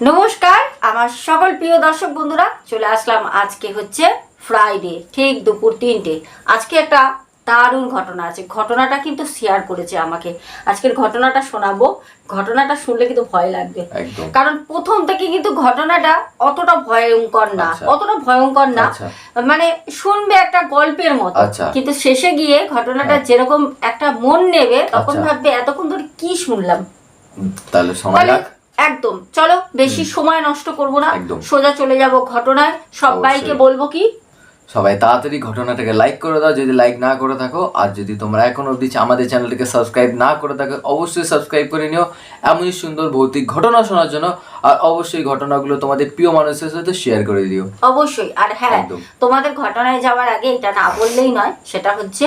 নমস্কার আমার সকল প্রিয় দর্শক বন্ধুরা চলে আসলাম আজকে হচ্ছে ফ্রাইডে ঠিক দুপুর তিনটে। আজকে একটা দারুণ ঘটনা আছে। ঘটনাটা কিন্তু শেয়ার করেছে আমাকে। আজকের ঘটনাটা শোনাবো। ঘটনাটা শুনলে কিন্তু ভয় লাগবে। কারণ প্রথম থেকে কিন্তু ঘটনাটা অতটা ভয়ঙ্কর না। আচ্ছা। অতটা ভয়ঙ্কর না। আচ্ছা। মানে শুনবে একটা গল্পের মতো। আচ্ছা। কিন্তু শেষে গিয়ে ঘটনাটা হ্যাঁ। যেরকম একটা মন নেবে তখন। ভাববে এতক্ষণ ধরে কি শুনলাম? তাহলে সময় লাগ একদম। চলো বেশি সময় নষ্ট করব না। সোজা চলে যাব ঘটনায়। সবাইকে বলব কি? সবাই তাড়াতাড়ি ঘটনাটাকে লাইক করে দাও। যদি লাইক না করে থাকো আর যদি তোমরা এখন অবধি আমাদের চ্যানেলটিকে সাবস্ক্রাইব না করে থাকো অবশ্যই সাবস্ক্রাইব করে নিও। এমনই সুন্দর ভৌতিক ঘটনা শোনার জন্য। আর অবশ্যই ঘটনাগুলো তোমাদের প্রিয় মানুষের সাথে শেয়ার করে দিও। অবশ্যই। আর হ্যাঁ তোমাদের ঘটনায় যাওয়ার আগে এটা না বললেই নয় সেটা হচ্ছে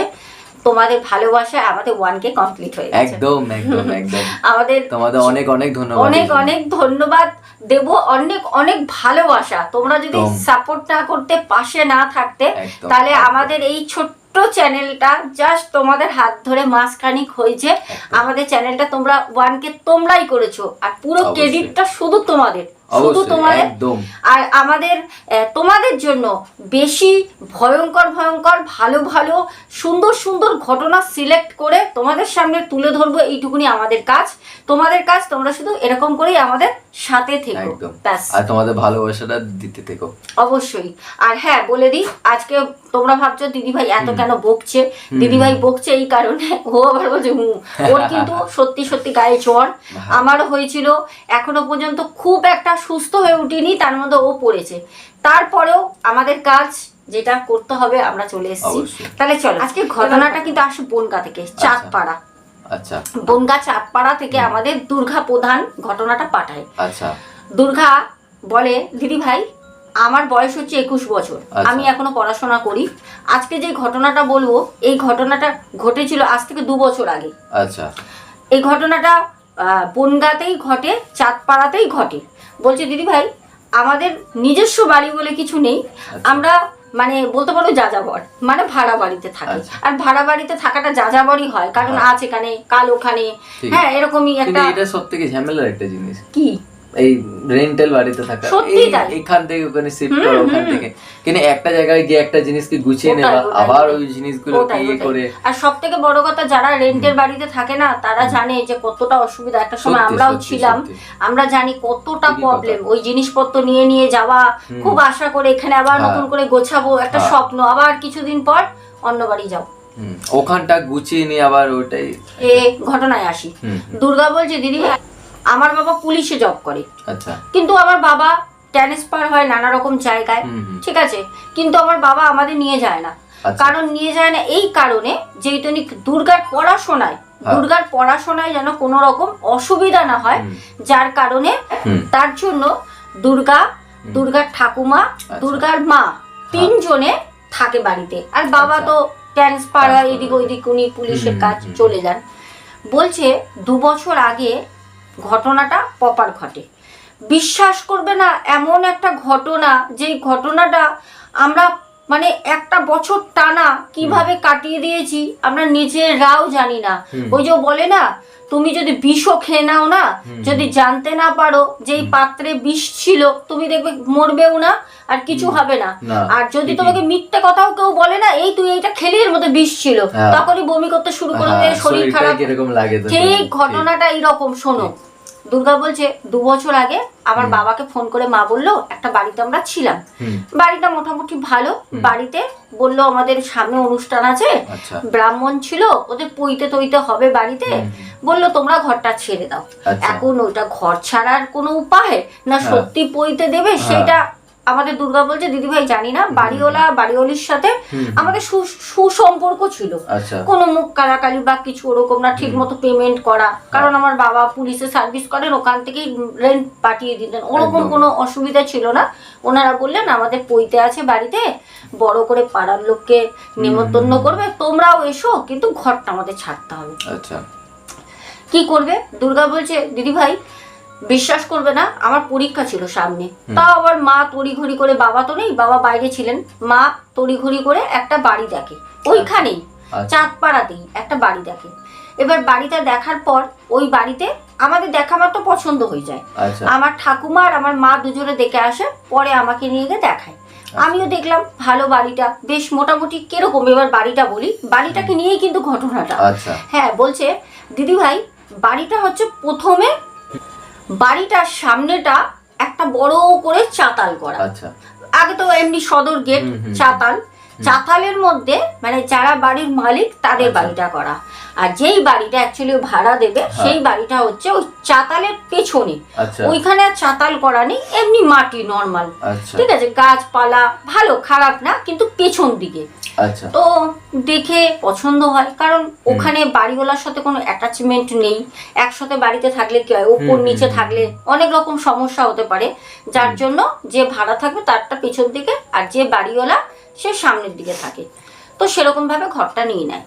তোমাদের ভালোবাসায় আমাদের ওয়ান কে কমপ্লিট হয়ে গেছে। একদম একদম একদম। আমাদের তোমাদের অনেক অনেক ধন্যবাদ অনেক অনেক ধন্যবাদ। দেব অনেক অনেক ভালোবাসা। তোমরা যদি সাপোর্ট না করতে পাশে না থাকতে তাহলে আমাদের এই ছোট্ট চ্যানেলটা জাস্ট তোমাদের হাত ধরে মাসখানিক হয়েছে। আমাদের চ্যানেলটা তোমরা ওয়ান কে তোমরাই করেছ। আর পুরো ক্রেডিটটা শুধু তোমাদের। শুধু তোমাদের আর আমাদের তোমাদের জন্য বেশি ভয়ঙ্কর ভয়ঙ্কর ভালো ভালো সুন্দর সুন্দর ঘটনা সিলেক্ট করে তোমাদের সামনে তুলে ধরবো এইটুকুনি আমাদের কাজ। তোমাদের কাজ তোমরা শুধু এরকম করেই আমাদের সাথে থেকো। ব্যাস। আর তোমাদের ভালোবাসাটা দিতে থেকো। অবশ্যই। আর হ্যাঁ বলে দিই আজকে তোমরা ভাবছ দিদি ভাই এত কেন বকছে? দিদি ভাই বকছে এই কারণে ও আবার বলছে হুম ওর কিন্তু সত্যি সত্যি গায়ে জ্বর। আমারও হয়েছিল এখনও পর্যন্ত খুব একটা সুস্থ হয়ে উঠিনি তার মধ্যে ও পড়েছে। তারপরেও আমাদের কাজ যেটা করতে হবে আমরা চলে এসেছি। তাহলে চলো আজকে ঘটনাটা কিন্তু আসে বনগা থেকে চাঁদপাড়া। আচ্ছা। বনগা চাঁদপাড়া থেকে আমাদের দুর্গা প্রধান ঘটনাটা পাঠায়। আচ্ছা। দুর্গা বলে দিদি ভাই আমার বয়স হচ্ছে একুশ বছর। আচ্ছা। আমি এখনও পড়াশোনা করি। আজকে যে ঘটনাটা বলব এই ঘটনাটা ঘটেছিল আজ থেকে দু বছর আগে। আচ্ছা। এই ঘটনাটা বনগাতেই ঘটে চাঁদপাড়াতেই ঘটে। বলছে দিদি ভাই আমাদের নিজস্ব বাড়ি বলে কিছু নেই। আমরা মানে বলতে পারো যাযাবর মানে ভাড়া বাড়িতে থাকি। আচ্ছা। আর ভাড়া বাড়িতে থাকাটা যাযাবরই হয় কারণ আছে আজ এখানে কাল ওখানে। হ্যাঁ এরকমই একটা এটা সব থেকে ঝামেলার একটা জিনিস। কি? এই রেন্টাল বাড়িতে থাকা। এখান থেকে ওখানে শিফট করা ওখান থেকে। কিন্তু একটা জায়গায় গিয়ে একটা জিনিসকে গুছিয়ে নেওয়া আবার ওই জিনিসগুলো ইয়ে করে। আর সব থেকে বড় কথা যারা রেন্টের বাড়িতে থাকে না তারা জানে যে কতটা অসুবিধা। একটা সময় আমরাও ছিলাম আমরা জানি কতটা প্রবলেম ওই জিনিসপত্র নিয়ে নিয়ে যাওয়া খুব আশা করে এখানে আবার হ্যাঁ। নতুন করে গোছাবো একটা হ্যাঁ। স্বপ্ন। আবার কিছুদিন পর অন্য বাড়ি যাও। ওখানটা গুছিয়ে নিয়ে আবার ওটাই। এ ঘটনায় আসি। দুর্গা বলছে দিদি আমার বাবা পুলিশে জব করে। আচ্ছা। কিন্তু আমার বাবা ট্রান্সফার হয় নানা রকম জায়গায়। ঠিক আছে? কিন্তু আমার বাবা আমাদের নিয়ে যায় না। আচ্ছা। কারণ নিয়ে যায় না এই কারণে যেহেতু দুর্গার পড়াশোনায় হ্যাঁ। দুর্গার পড়াশোনায় যেন কোনো রকম অসুবিধা না হয় যার কারণে তার জন্য দুর্গা দুর্গার ঠাকুমা দুর্গার মা তিনজনে থাকে বাড়িতে। আর বাবা আচ্ছা। তো ট্রান্সফার হয় এদিক হয়। ওইদিক উনি পুলিশের কাজ চলে যান। বলছে দু বছর আগে ঘটনাটা পপার ঘটে। বিশ্বাস করবে না এমন একটা ঘটনা যেই ঘটনাটা আমরা মানে একটা বছর টানা কীভাবে কাটিয়ে দিয়েছি আমরা নিজের রাও জানি না। ওই যে বলে না তুমি যদি বিষও খেয়ে নাও না যদি জানতে না পারো যে এই পাত্রে বিষ ছিল তুমি দেখবে মরবেও না আর কিছু হবে না। আর যদি তোমাকে মিথ্যে কথাও কেউ বলে না এই তুই এইটা খেলি এর মধ্যে বিষ ছিল হ্যাঁ। তখনই বমি করতে শুরু করে হ্যাঁ, শরীর খারাপ। ঠিক ঠিক। ঘটনাটা এইরকম শোনো। দুর্গা বলছে দু বছর আগে আমার বাবাকে ফোন করে মা বলল একটা বাড়িতে আমরা ছিলাম। বাড়িটা মোটামুটি ভালো। বাড়িতে বলল আমাদের সামনে অনুষ্ঠান আছে। আচ্ছা। ব্রাহ্মণ ছিল ওদের পইতে তৈতে হবে বাড়িতে। বলল তোমরা ঘরটা ছেড়ে দাও। আচ্ছা। এখন ওইটা ঘর ছাড়ার কোনো উপায়? না হ্যাঁ। সত্যি পইতে দেবে? সেটা আমাদের দুর্গা বলছে দিদি ভাই জানি না বাড়িওয়ালা বাড়িওয়ালির সাথে আমাদের সুসম্পর্ক ছিল। আচ্ছা। কোনো মুখ কালাকালি বা কিছু ওরকম না ঠিক মতো পেমেন্ট করা। কারণ আমার বাবা পুলিশে সার্ভিস করেন ওখান থেকেই রেন্ট পাঠিয়ে দিতেন। ওরকম কোনো অসুবিধা ছিল না। ওনারা বললেন আমাদের পইতে আছে বাড়িতে বড় করে পাড়ার লোককে নেমন্তন্ন করবে তোমরাও এসো কিন্তু ঘরটা আমাদের ছাড়তে হবে। আচ্ছা। কি করবে? দুর্গা বলছে দিদি ভাই বিশ্বাস করবে না আমার পরীক্ষা ছিল সামনে। তাও আবার মা তড়িঘড়ি করে বাবা তো নেই বাবা বাইরে ছিলেন। মা তড়িঘড়ি করে একটা বাড়ি দেখে ওইখানেই আচ্ছা। চাঁদপাড়াতেই একটা বাড়ি দেখে। এবার বাড়িটা দেখার পর ওই বাড়িতে আমাদের দেখা মাত্র পছন্দ হয়ে যায়। আচ্ছা। আমার ঠাকুমা আর আমার মা দুজনে দেখে আসে পরে আমাকে নিয়ে গিয়ে দেখায়। আচ্ছা। আমিও দেখলাম ভালো বাড়িটা। বেশ মোটামুটি কীরকম এবার বাড়িটা বলি। বাড়িটাকে নিয়েই কিন্তু ঘটনাটা। আচ্ছা। হ্যাঁ বলছে দিদি ভাই বাড়িটা হচ্ছে প্রথমে বাড়িটার সামনেটা একটা বড় করে চাতাল করা। আচ্ছা। আগে তো এমনি সদর গেট চাতাল। চাতালের মধ্যে মানে যারা বাড়ির মালিক তাদের আচ্ছা। বাড়িটা করা। আর যেই বাড়িটা অ্যাকচুয়ালি ভাড়া দেবে হ্যাঁ। সেই বাড়িটা হচ্ছে ওই চাতালের পেছনে। আচ্ছা। ওইখানে আর চাতাল করা নেই এমনি মাটি নর্মাল আচ্ছা। ঠিক আছে গাছপালা ভালো খারাপ না কিন্তু পেছন দিকে। তো দেখে পছন্দ হয় কারণ ওখানে বাড়িওয়ালার সাথে কোনো অ্যাটাচমেন্ট নেই। একসাথে বাড়িতে থাকলে কি হয়? ওপর নিচে থাকলে অনেক রকম সমস্যা হতে পারে। যার জন্য যে ভাড়া থাকবে তারটা পেছন দিকে আর যে বাড়িওয়ালা সে সামনের দিকে থাকে। তো সেরকম ভাবে ঘরটা নিয়ে নেয়।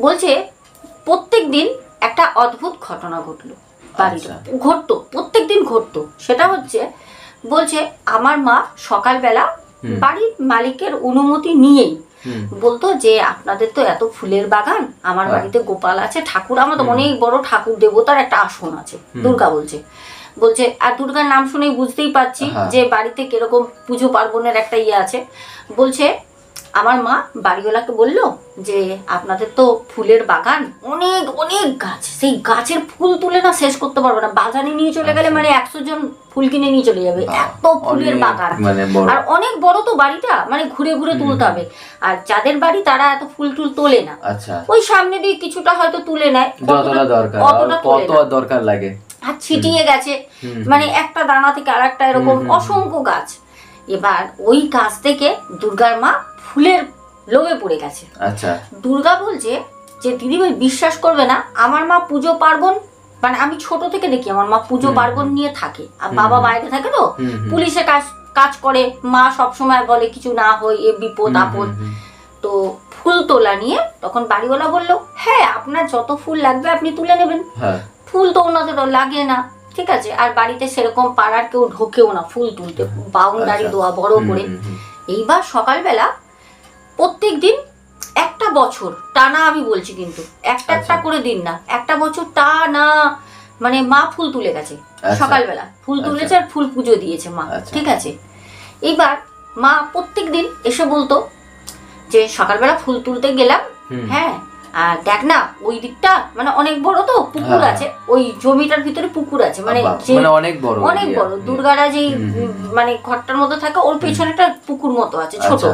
বলছে প্রত্যেক দিন একটা অদ্ভুত ঘটনা ঘটলো বাড়িতে। আচ্ছা। ঘটতো প্রত্যেক দিন ঘটতো। সেটা হচ্ছে বলছে আমার মা সকালবেলা। বাড়ির মালিকের অনুমতি নিয়েই বলতো যে আপনাদের তো এত ফুলের বাগান আমার। বাড়িতে গোপাল আছে ঠাকুর আমার তো অনেক বড় ঠাকুর দেবতার একটা আসন আছে। দুর্গা বলছে। বলছে আর দুর্গার নাম শুনেই বুঝতেই পারছি হ্যাঁ। যে বাড়িতে কীরকম পুজো পার্বণের একটা ইয়ে আছে। বলছে আমার মা বাড়িওয়ালাকে বলল যে আপনাদের তো ফুলের বাগান অনেক অনেক গাছ। সেই গাছের ফুল তুলে না শেষ করতে পারব না। বাগানে নিয়ে চলে গেলে আচ্ছা। মানে একশো জন ফুল কিনে নিয়ে চলে যাবে। এত ফুলের বাগান। মানে আর অনেক বড় তো বাড়িটা মানে ঘুরে ঘুরে তুলতে হবে। আর যাদের বাড়ি তারা এত ফুল টুল তোলে না। আচ্ছা। ওই সামনে দিয়ে কিছুটা হয়তো তুলে নেয় অতটা- দরকার লাগে। আর ছিটিয়ে গেছে। মানে একটা দানা থেকে আর একটা এরকম। অসংখ্য গাছ। এবার ওই গাছ থেকে দুর্গার মা ফুলের লোভে পড়ে গেছে। আচ্ছা। দুর্গা বলছে যে দিদি দিদিভাই বিশ্বাস করবে না আমার মা পুজো পার্বণ মানে আমি ছোট থেকে দেখি আমার মা পুজো পার্বণ নিয়ে থাকে। আর বাবা বাইরে থাকে তো। পুলিশে কাজ কাজ করে মা সবসময় বলে কিছু না হয় এ বিপদ আপদ। তো ফুল তোলা নিয়ে তখন বাড়িওয়ালা বলল হ্যাঁ আপনার যত ফুল লাগবে আপনি তুলে নেবেন। হ্যাঁ। ফুল তো ওনাদের লাগে না ঠিক আছে আর বাড়িতে সেরকম পাড়ার কেউ ঢোকেও না ফুল তুলতে বাউন্ডারি দোয়া বড় করে। এইবার সকালবেলা প্রত্যেক দিন একটা বছর টানা আমি বলছি কিন্তু একটা একটা আচ্ছা। করে দিন না একটা বছর টানা মানে মা ফুল তুলে গেছে আচ্ছা। সকালবেলা ফুল আচ্ছা। তুলেছে আর ফুল পুজো দিয়েছে মা আচ্ছা। ঠিক আছে এইবার মা প্রত্যেক দিন এসে বলতো যে সকালবেলা ফুল তুলতে গেলাম হ্যাঁ আর দেখ না ওই দিকটা মানে অনেক বড় তো পুকুর হ্যাঁ। আছে ওই জমিটার ভিতরে পুকুর আছে মানে মানে অনেক বড় অনেক বড় দুর্গারা যেই। মানে ঘরটার মধ্যে থাকে ওর পেছনে একটা পুকুর মতো আছে ছোট আচ্ছা।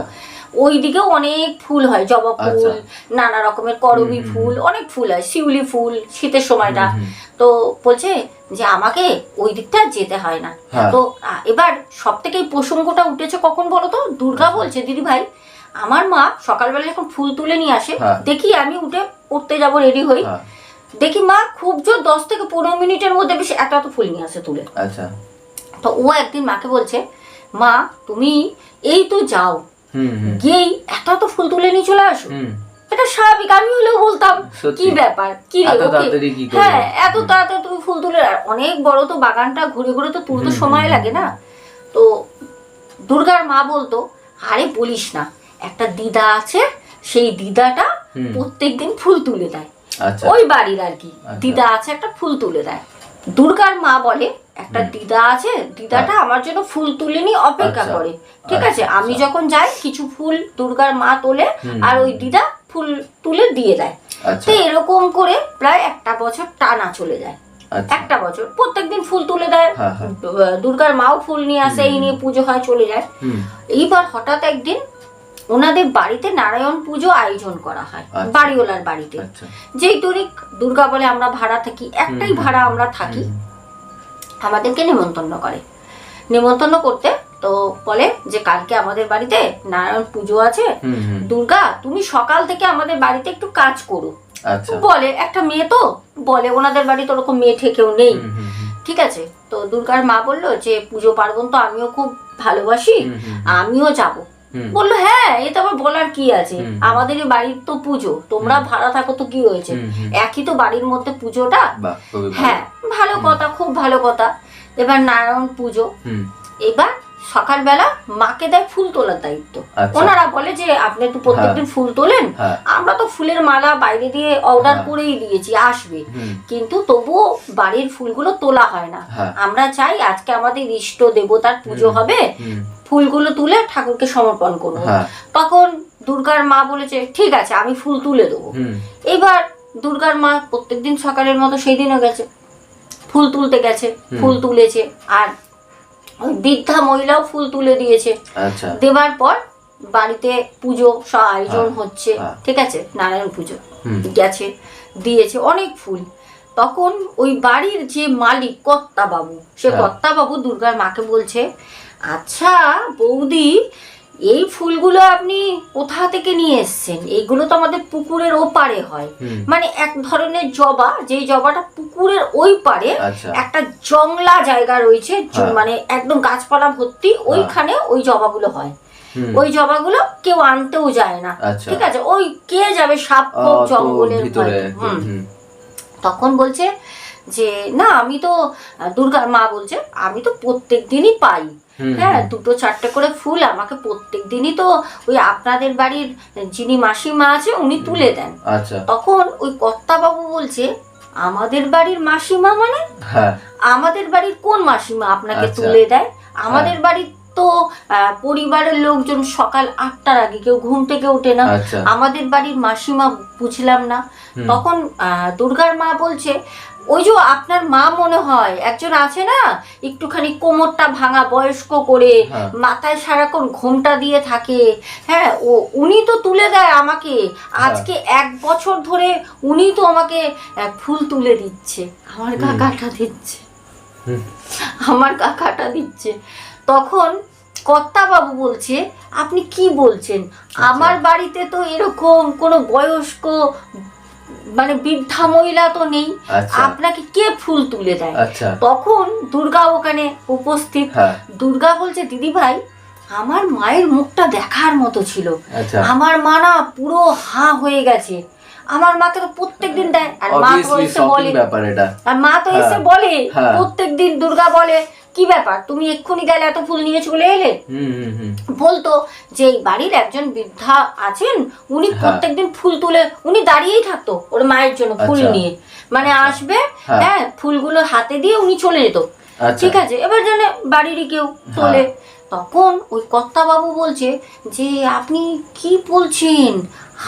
ওই দিকেও অনেক ফুল হয় জবা ফুল আচ্ছা। নানা রকমের করবি ফুল অনেক ফুল হয় শিউলি ফুল শীতের সময়টা। তো বলছে যে আমাকে ওই দিকটা যেতে হয় না হ্যাঁ। তো এবার সব থেকে এই প্রসঙ্গটা উঠেছে কখন বলো তো দুর্গা। বলছে দিদি ভাই আমার মা সকালবেলা যখন ফুল তুলে নিয়ে আসে হ্যাঁ। দেখি আমি উঠে পড়তে যাব রেডি হই। হ্যাঁ, দেখি মা খুব জোর দশ থেকে পনেরো মিনিটের মধ্যে বেশি এত এত ফুল নিয়ে আসে তুলে। আচ্ছা। তো ও একদিন মাকে বলছে মা তুমি এই তো যাও। গিয়েই এত এত ফুল তুলে নিয়ে চলে আসো। এটা স্বাভাবিক আমি হলেও বলতাম কি ব্যাপার? কি? হ্যাঁ এত তাড়াতাড়ি তুমি ফুল তুলে অনেক বড় তো বাগানটা ঘুরে ঘুরে তো তুলতে সময় লাগে না। তো দুর্গার মা বলতো আরে বলিস না একটা দিদা আছে সেই দিদাটা প্রত্যেক দিন ফুল তুলে দেয়। আচ্ছা। ওই বাড়ির আর কি। আচ্ছা। দিদা আছে একটা ফুল তুলে দেয়। দুর্গার মা বলে একটা দিদা আছে দিদাটা আমার জন্য ফুল তুলে নিয়ে অপেক্ষা আচ্ছা। করে। ঠিক আছে? আমি। যখন যাই কিছু ফুল দুর্গার মা তোলে আর ওই দিদা ফুল তুলে দিয়ে দেয়। তো এরকম করে প্রায় একটা বছর টানা চলে যায়। একটা বছর। প্রত্যেকদিন ফুল তুলে দেয়। হ্যাঁ, হ্যাঁ। দুর্গার মাও ফুল নিয়ে আসে এই নিয়ে পুজো হয় চলে যায়। এইবার হঠাৎ একদিন ওনাদের বাড়িতে নারায়ণ পুজো আয়োজন করা হয় আচ্ছা। বাড়িওয়ালার বাড়িতে। আচ্ছা। যেই তরিক দুর্গা বলে আমরা ভাড়া থাকি একটাই ভাড়া আমরা থাকি আমাদেরকে নেমন্তন্ন করে। নেমন্তন্ন করতে তো বলে যে কালকে আমাদের বাড়িতে নারায়ণ পুজো আছে দুর্গা তুমি সকাল থেকে আমাদের বাড়িতে একটু কাজ করো। আচ্ছা। বলে একটা মেয়ে তো বলে ওনাদের বাড়িতে ওরকম মেয়ে ঠেকেও নেই। ঠিক আছে? তো দুর্গার মা বলল যে পুজো পার্বণ তো আমিও খুব ভালোবাসি আমিও যাব। বলল হ্যাঁ এ তো আবার বলার কি আছে? আমাদের বাড়ির তো পুজো তোমরা ভাড়া থাকো তো কি হয়েছে। একই তো বাড়ির মধ্যে পুজোটা। হ্যাঁ ভালো কথা খুব ভালো কথা। এবার নারায়ণ পুজো। এবার সকালবেলা মাকে দেয় ফুল তোলার দায়িত্ব। আচ্ছা। ওনারা বলে যে আপনি তো প্রত্যেকদিন ফুল তোলেন। হ্যাঁ। আমরা তো ফুলের মালা বাইরে দিয়ে অর্ডার হ্যাঁ। করেই দিয়েছি আসবে। কিন্তু তবুও বাড়ির ফুলগুলো তোলা হয় না। হ্যাঁ। আমরা চাই আজকে আমাদের ইষ্ট দেবতার পুজো হবে। ফুলগুলো তুলে ঠাকুরকে সমর্পণ করব হ্যাঁ। তখন দুর্গার মা বলেছে ঠিক আছে আমি ফুল তুলে দেবো। এবার দুর্গার মা প্রত্যেকদিন সকালের মতো সেই দিনও গেছে। ফুল তুলতে গেছে ফুল তুলেছে। আর ওই বৃদ্ধা মহিলাও ফুল তুলে দিয়েছে। আচ্ছা। দেবার পর বাড়িতে পুজো সব আয়োজন হ্যাঁ, হচ্ছে হ্যাঁ। ঠিক আছে? নারায়ণ পুজো গেছে দিয়েছে অনেক ফুল। তখন ওই বাড়ির যে মালিক কর্তা বাবু সে হ্যাঁ। কর্তা বাবু দুর্গার মাকে বলছে আচ্ছা বৌদি এই ফুলগুলো আপনি কোথা থেকে নিয়ে এসছেন? এইগুলো তো আমাদের পুকুরের ওপারে হয়। মানে এক ধরনের জবা যেই জবাটা পুকুরের ওই পারে আচ্ছা। একটা জংলা জায়গা রয়েছে হ্যাঁ। মানে একদম গাছপালা ভর্তি ওইখানে ওই জবাগুলো হয়। ওই জবাগুলো কেউ আনতেও যায় না। আচ্ছা। ঠিক আছে? ওই কে যাবে? সাপ জঙ্গলের তখন বলছে যে না আমি তো দুর্গার মা বলছে আমি তো প্রত্যেক দিনই পাই। হ্যাঁ দুটো চারটে করে ফুল আমাকে প্রত্যেক দিনই তো ওই আপনাদের বাড়ির যিনি মাসিমা আছে উনি তুলে দেন। আচ্ছা। তখন ওই কর্তাবাবু বলছে আমাদের বাড়ির মাসিমা মানে? হ্যাঁ। আমাদের বাড়ির কোন মাসিমা? আপনাকে আচ্ছা। তুলে দেয়। আমাদের বাড়ির তো পরিবারের লোকজন সকাল আটটার আগে কেউ ঘুম থেকে ওঠে না। আচ্ছা। আমাদের বাড়ির মাসিমা বুঝলাম না। তখন আহ, দুর্গার মা বলছে ওই যে আপনার মা মনে হয় একজন আছে না একটুখানি কোমরটা ভাঙা বয়স্ক করে হ্যাঁ। মাথায় সারাক্ষণ ঘোমটা দিয়ে থাকে। হ্যাঁ ও উনি তো তুলে দেয় আমাকে। আজকে এক বছর ধরে উনি তো আমাকে ফুল তুলে দিচ্ছে। আমার কাকাটা দিচ্ছে। আমার কাকাটা দিচ্ছে। তখন কর্তাবাবু বলছে আপনি কি বলছেন? আচ্ছা। আমার বাড়িতে তো এরকম কোনো বয়স্ক মানে বৃদ্ধা মহিলা তো নেই। আচ্ছা। আপনাকে কে ফুল তুলে দেয়? আচ্ছা। তখন দুর্গা ওখানে উপস্থিত। হ্যাঁ। দুর্গা বলছে দিদি ভাই আমার মায়ের মুখটা দেখার মতো ছিল। আচ্ছা। আমার মা না পুরো হা হয়ে গেছে। আমার মাকে তো প্রত্যেকদিন দেয়। আর মা তো এসে বলে। আর মা তো হ্যাঁ, এসে বলে হ্যাঁ। প্রত্যেক দিন দুর্গা বলে কি ব্যাপার? তুমি এক্ষুনি গেলে এত ফুল নিয়ে চলে এলে? বলতো যে এই বাড়ির একজন বৃদ্ধা আছেন উনি হ্যাঁ। প্রত্যেকদিন ফুল তুলে উনি দাঁড়িয়েই থাকতো ওর মায়ের জন্য ফুল আচ্ছা। নিয়ে। মানে আসবে হ্যাঁ। হ্যাঁ ফুলগুলো হাতে দিয়ে উনি চলে যেত। আচ্ছা। ঠিক আছে এবার জানে বাড়িরই কেউ তোলে। তখন ওই কর্তাবাবু বলছে যে আপনি কি বলছেন?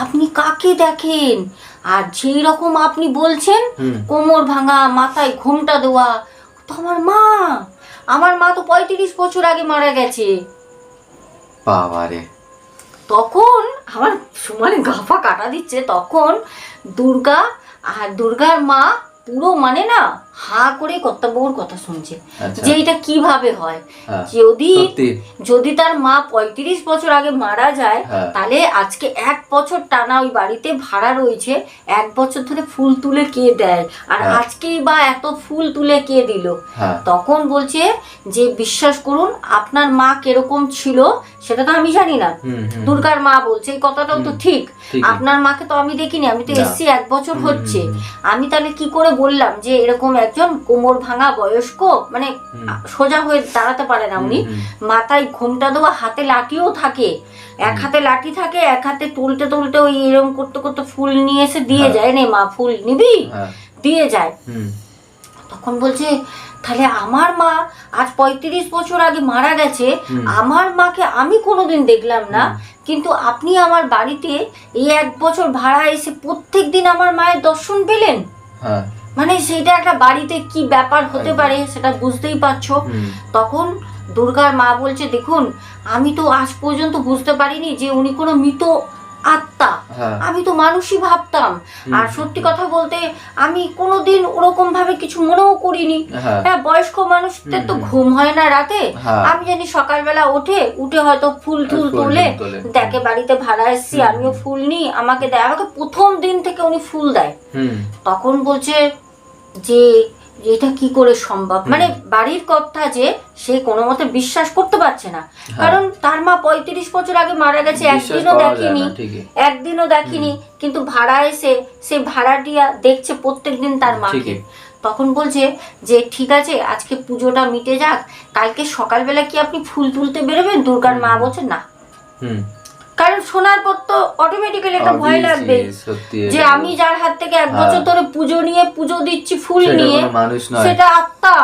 আপনি কাকে দেখেন? আর যেই রকম আপনি বলছেন কোমর ভাঙা মাথায় ঘোমটা দেওয়া তো আমার মা আমার মা তো পঁয়ত্রিশ বছর আগে মারা গেছে। বাবারে। তখন আমার সমানে গাফা কাটা দিচ্ছে তখন দুর্গা আর দুর্গার মা পুরো মানে না হা করে কর্তাবউর কথা শুনছে। আচ্ছা। যে এটা কীভাবে হয়? হ্যাঁ যদি যদি তার মা পঁয়ত্রিশ বছর আগে মারা যায় হ্যাঁ। তাহলে আজকে এক বছর টানা ওই বাড়িতে ভাড়া রয়েছে এক বছর ধরে ফুল তুলে কে দেয়? আর হ্যাঁ। আজকেই বা এত ফুল তুলে কে দিল? তখন বলছে যে বিশ্বাস করুন আপনার মা কীরকম ছিল সেটা তো আমি জানি না। দুর্গার মা বলছে এই কথাটাও তো ঠিক। আপনার মাকে তো আমি দেখিনি আমি তো। এসছি এক বছর হচ্ছে। আমি তাহলে কি করে বললাম যে এরকম একজন কোমর ভাঙা বয়স্ক মানে সোজা হয়ে দাঁড়াতে পারে না উনি। মাথায় ঘোমটা দেওয়া হাতে লাঠিও থাকে। এক হাতে লাঠি থাকে এক হাতে তুলতে তুলতে ওই এরকম করতে করতে ফুল নিয়ে এসে দিয়ে হ্যাঁ। যায় নে মা ফুল নিবি? হ্যাঁ। দিয়ে যায়। তখন বলছে তাহলে আমার মা আজ পঁয়ত্রিশ বছর আগে মারা গেছে। আমার মাকে আমি কোনোদিন দেখলাম না। কিন্তু আপনি আমার বাড়িতে এই এক বছর ভাড়া এসে প্রত্যেক দিন আমার মায়ের দর্শন পেলেন? হ্যাঁ। মানে সেইটা একটা বাড়িতে কি ব্যাপার হতে পারে সেটা বুঝতেই পারছ। তখন দুর্গার মা বলছে দেখুন আমি তো আজ পর্যন্ত বুঝতে পারিনি যে উনি কোনো মৃত আত্মা। হ্যাঁ। আমি তো মানুষই ভাবতাম। আর সত্যি কথা বলতে আমি কোনোদিন ওরকম ভাবে কিছু মনেও করিনি। হ্যাঁ। হ্যাঁ বয়স্ক মানুষদের তো। ঘুম হয় না রাতে। হ্যাঁ। আমি জানি সকালবেলা ওঠে উঠে হয়তো ফুল টুল তোলে। দেখে বাড়িতে ভাড়া এসছি আমিও ফুল নিই আমাকে দেয় আমাকে প্রথম দিন থেকে উনি ফুল দেয়। তখন বলছে যে এটা কি করে সম্ভব? মানে বাড়ির কথা যে সে কোনো মতে বিশ্বাস করতে পারছে না। কারণ তার মা পঁয়ত্রিশ বছর আগে মারা গেছে হ্যাঁ। একদিনও দেখিনি। একদিনও দেখিনি। কিন্তু ভাড়া এসে সে ভাড়াটিয়া দেখছে প্রত্যেকদিন তার মাকে। তখন বলছে যে ঠিক আছে আজকে পুজোটা মিটে যাক। কালকে সকালবেলা কি আপনি ফুল তুলতে বেরোবেন? দুর্গার মা বলছে না। হুম। কারণ শোনার পর তো অটোমেটিক্যালি একটা ভয় লাগবে যে আমি যার হাত থেকে এক বছর হ্যাঁ। ধরে পুজো নিয়ে পুজো দিচ্ছি ফুল নিয়ে সেটা আত্মা।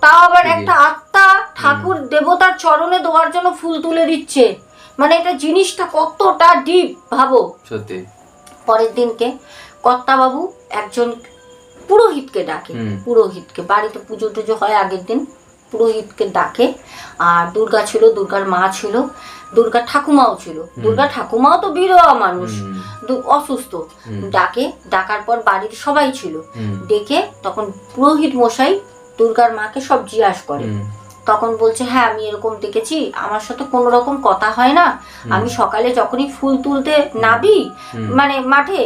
তাও আবার একটা আত্মা ঠাকুর দেবতার চরণে দেওয়ার জন্য ফুল তুলে দিচ্ছে। মানে এটা জিনিসটা কতটা ডিপ ভাবো। সত্যি। পরের দিনকে কর্তাবাবু একজন পুরোহিতকে ডাকে পুরোহিতকে। বাড়িতে পুজো টুজো হয় আগের দিন পুরোহিতকে ডাকে। আর দুর্গা ছিল দুর্গার মা ছিল। দুর্গা ঠাকুমাও ছিল। দুর্গা ঠাকুমাও তো বিরোয়া মানুষ অসুস্থ। ডাকে ডাকার পর বাড়ির সবাই ছিল। ডেকে তখন পুরোহিত মশাই দুর্গার মাকে সব জিজ্ঞাসা করে। তখন বলছে হ্যাঁ আমি এরকম দেখেছি। আমার সাথে কোনো রকম কথা হয় না। আমি সকালে যখনই ফুল তুলতে নাবি মানে মাঠে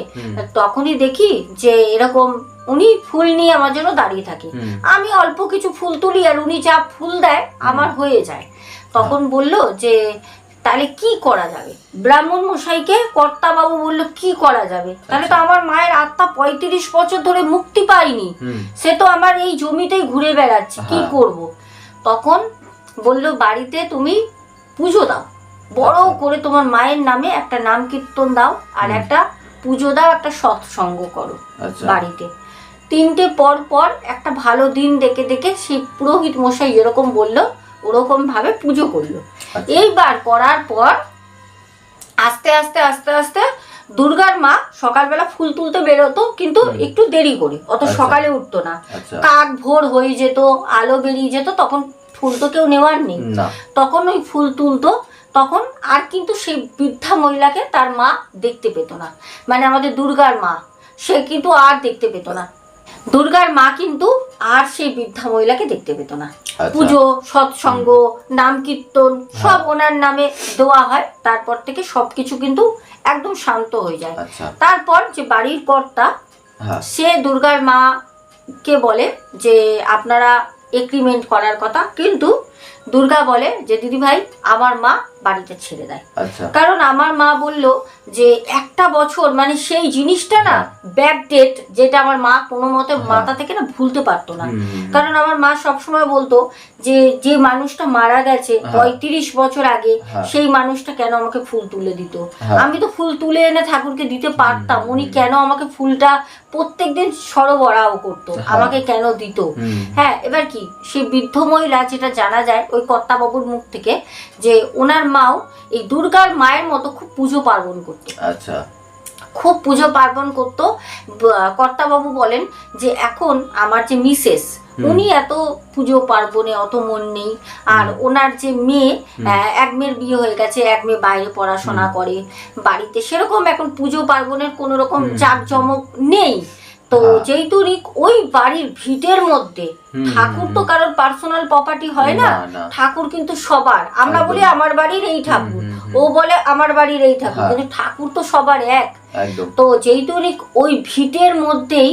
তখনই দেখি যে এরকম উনি ফুল নিয়ে আমার জন্য দাঁড়িয়ে থাকে। আমি অল্প কিছু ফুল তুলি আর উনি যা ফুল দেয় আমার হয়ে যায়। তখন বলল যে তাহলে কি করা যাবে? ব্রাহ্মণ মশাইকে কর্তাবাবু বলল কি করা যাবে? তাহলে তো আমার মায়ের আত্মা পঁয়ত্রিশ বছর ধরে মুক্তি পায়নি। সে তো আমার এই জমিতেই ঘুরে বেড়াচ্ছে কি হ্যাঁ। করব? তখন বলল বাড়িতে তুমি পুজো দাও। বড় আচ্ছা। করে তোমার মায়ের নামে একটা নাম কীর্তন দাও আর একটা পুজো দাও একটা সৎসঙ্গ করো আচ্ছা। বাড়িতে। তিনটে পর পর একটা ভালো দিন দেখে দেখে সেই পুরোহিত মশাই এরকম বলল ওরকম ভাবে পুজো করল। আচ্ছা। এইবার করার পর আস্তে আস্তে আস্তে আস্তে দুর্গার মা সকালবেলা ফুল তুলতে বেরোতো কিন্তু একটু দেরি করে। অত আচ্ছা। সকালে উঠতো না। আচ্ছা। কাক ভোর হয়ে যেত আলো বেরিয়ে যেত তখন ফুল তো কেউ নেওয়ার নেই। তখন ওই ফুল তুলতো তখন আর কিন্তু সেই বৃদ্ধা মহিলাকে তার মা দেখতে পেত না। মানে আমাদের দুর্গার মা সে কিন্তু আর দেখতে পেত না। দুর্গার মা কিন্তু আর সেই বৃদ্ধা মহিলাকে দেখতে পেত না। আচ্ছা। পুজো সৎসঙ্গ নাম কীর্তন সব ওনার নামে দেওয়া হয়। তারপর থেকে সবকিছু কিন্তু একদম শান্ত হয়ে যায়। আচ্ছা। তারপর যে বাড়ির কর্তা হ্যাঁ। সে দুর্গার মা কে বলে যে আপনারা এগ্রিমেন্ট করার কথা। কিন্তু দুর্গা বলে যে দিদি ভাই আমার মা বাড়িতে ছেড়ে দেয়। আচ্ছা। কারণ আমার মা বলল যে একটা বছর মানে সেই জিনিসটা না ব্যাক ডেট যেটা আমার মা কোনো মতে হ্যাঁ। মাথা থেকে না ভুলতে পারতো না। কারণ আমার মা সবসময় বলতো যে যে মানুষটা মারা গেছে হ্যাঁ। পঁয়ত্রিশ বছর আগে হ্যাঁ। সেই মানুষটা কেন আমাকে ফুল তুলে দিত। আমি তো ফুল তুলে এনে ঠাকুরকে দিতে পারতাম। উনি কেন আমাকে ফুলটা প্রত্যেকদিন সরবরাহ করতো। আমাকে কেন দিত? হ্যাঁ এবার কি? সেই বৃদ্ধ মহিলা যেটা জানা যায় ওই কর্তাবাবুর মুখ থেকে যে ওনার মাও এই দুর্গার মায়ের মতো খুব পুজো পার্বণ করতো। আচ্ছা। খুব পুজো পার্বণ করতো। কর্তাবাবু বলেন যে এখন আমার যে মিসেস উনি এত পুজো পার্বণে অত মন নেই। আর ওনার যে মেয়ে এক মেয়ের বিয়ে হয়ে গেছে এক মেয়ে বাইরে পড়াশোনা করে বাড়িতে। সেরকম এখন পুজো পার্বণের কোনো রকম জাঁকজমক নেই। তো হ্যাঁ। যেহেতু রি- ওই বাড়ির ভিটের মধ্যে ঠাকুর তো কারোর পার্সোনাল প্রপার্টি হয় না। ঠাকুর কিন্তু সবার আমরা বলি আমার বাড়ির এই ঠাকুর ও বলে আমার বাড়ির এই ঠাকুর হ্যাঁ। কিন্তু ঠাকুর তো সবার এক তো যেহেতু উনি ওই ভিটের মধ্যেই।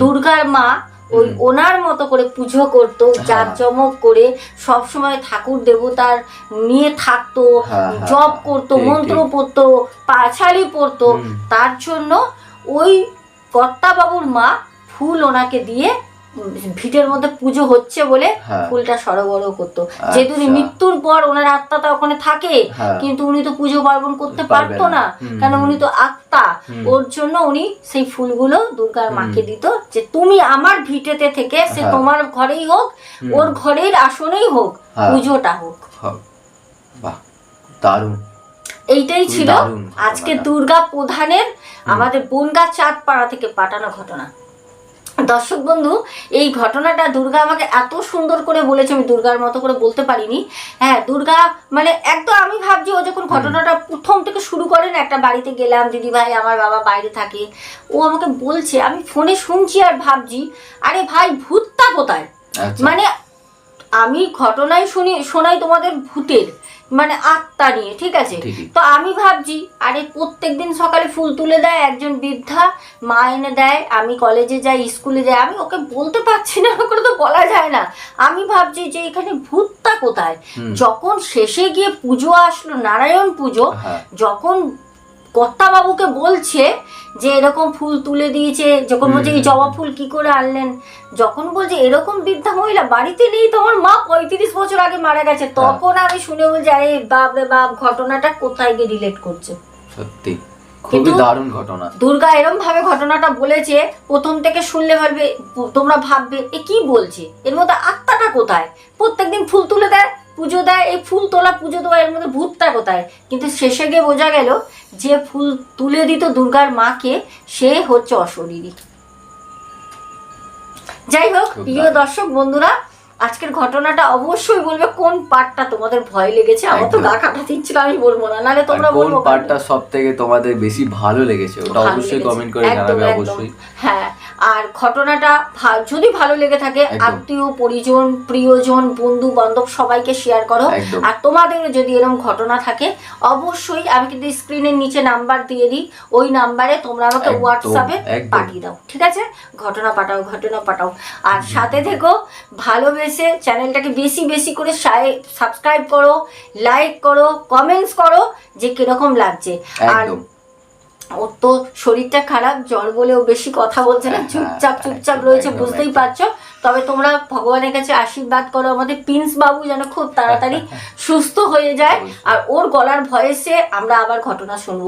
দুর্গার মা ওই ওনার মতো করে পুজো করতো হ্যাঁ। জাঁকজমক করে সব সময় ঠাকুর দেবতার নিয়ে থাকতো জপ করতো মন্ত্র পড়তো পাছালি পড়তো তার জন্য ওই কর্তাবাবুর মা ফুল ওনাকে দিয়ে ভিটের মধ্যে পুজো হচ্ছে বলে হ্যাঁ। ফুলটা সরবরাহ করতো যেহেতু উনি আচ্ছা। মৃত্যুর পর ওনার আত্মাটা ওখানে থাকে হ্যাঁ। কিন্তু উনি তো পুজো পার্বণ করতে পারতো না। কারণ উনি তো আত্মা ওর জন্য উনি সেই ফুলগুলো দুর্গার মাকে দিত যে তুমি আমার ভিটেতে থেকে সে হ্যাঁ। তোমার ঘরেই হোক ওর ঘরের আসনেই হোক। পুজোটা হোক বাহ দারুণ এইটাই ছিল আজকে দুর্গা প্রধানের আমাদের বনগা চাঁদপাড়া থেকে পাঠানো ঘটনা। দর্শক বন্ধু এই ঘটনাটা দুর্গা আমাকে এত সুন্দর করে বলেছে আমি দুর্গার মতো করে বলতে পারিনি। হ্যাঁ দুর্গা মানে একদম আমি ভাবছি ও যখন ঘটনাটা প্রথম থেকে শুরু করেন একটা বাড়িতে গেলাম দিদি ভাই আমার বাবা বাইরে থাকে। ও আমাকে বলছে আমি ফোনে শুনছি আর ভাবছি আরে ভাই ভূতটা কোথায়? আচ্ছা। মানে আমি ঘটনায় শুনি শোনাই তোমাদের ভূতের। মানে আত্মা নিয়ে ঠিক আছে? তো আমি ভাবছি আরে প্রত্যেক দিন সকালে ফুল তুলে দেয় একজন বৃদ্ধা মা এনে দেয় আমি কলেজে যাই স্কুলে যাই আমি ওকে বলতে পারছি না ওকে তো বলা যায় না। আমি ভাবছি যে এখানে ভূতটা কোথায়? যখন শেষে গিয়ে পুজো আসলো নারায়ণ পুজো হ্যাঁ। যখন কর্তা বাবুকে বলছে যে এরকম ফুল তুলে দিয়েছে যখন বলছে এই জবা ফুল কি করে আনলেন? যখন বলছে এরকম বৃদ্ধা মহিলা বাড়িতে নেই তোমার মা পঁয়ত্রিশ বছর আগে মারা গেছে। তখন আমি শুনে বলছি আরে বাপ রে বাপ ঘটনাটা কোথায় গিয়ে রিলেট করছে? সত্যি। খুবই দারুণ ঘটনা। দুর্গা এরম ভাবে ঘটনাটা বলেছে প্রথম থেকে শুনলে ভাববে তোমরা ভাববে এ কি বলছে? এর মধ্যে আত্মাটা কোথায়? প্রত্যেকদিন ফুল তুলে দেয় পুজো দেয় এই ফুল তোলা পুজো দেওয়া এর মধ্যে ভূতটা কোথায়? কিন্তু শেষে গিয়ে বোঝা গেল যে ফুল তুলে দিত দুর্গার মাকে সে হচ্ছে অশরীরী যাই হোক প্রিয় দর্শক বন্ধুরা আজকের ঘটনাটা অবশ্যই বলবে কোন পার্টটা তোমাদের ভয় লেগেছে? আমার তো। গা কাটা দিচ্ছিল আমি বলব না। নাহলে তোমরা কোন বলব পার্টটা সব থেকে তোমাদের বেশি ভালো লেগেছে? ওটা অবশ্যই কমেন্ট করে জানাবে অবশ্যই। হ্যাঁ আর ঘটনাটা ভা- যদি ভালো লেগে থাকে আত্মীয় পরিজন প্রিয়জন বন্ধু বান্ধব সবাইকে শেয়ার করো। আর তোমাদের যদি এরকম ঘটনা থাকে অবশ্যই আমি কিন্তু স্ক্রিনের নিচে নাম্বার দিয়ে দিই। ওই নাম্বারে তোমরা আমাকে হোয়াটসঅ্যাপে পাঠিয়ে দাও। ঠিক আছে? ঘটনা পাঠাও ঘটনা পাঠাও। আর সাথে থেকো ভালোবেসে চ্যানেলটাকে বেশি বেশি করে সাবস্ক্রাইব করো লাইক করো কমেন্টস করো যে কীরকম লাগছে। আর ওর তো শরীরটা খারাপ জ্বর বলেও বেশি কথা বলছে না হ্যাঁ, চুপচাপ চুপচাপ রয়েছে বুঝতেই পারছ? তবে তোমরা ভগবানের কাছে আশীর্বাদ করো আমাদের প্রিন্স বাবু যেন খুব তাড়াতাড়ি সুস্থ হয়ে যায়। আর ওর গলার ভয়েসে আমরা আবার ঘটনা শুনব।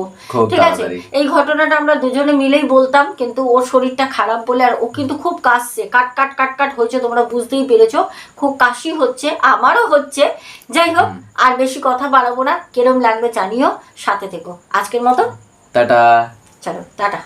ঠিক আছে? এই ঘটনাটা আমরা দুজনে মিলেই বলতাম কিন্তু ওর শরীরটা খারাপ বলে আর ও কিন্তু খুব কাশছে। কাট কাট কাট কাট হয়েছে তোমরা বুঝতেই পেরেছ। খুব কাশি হচ্ছে আমারও হচ্ছে। যাই হোক আর বেশি কথা বাড়াবো না। কিরম লাগবে জানিও সাথে থেকো। আজকের মতো টাটা। চলো টাটা।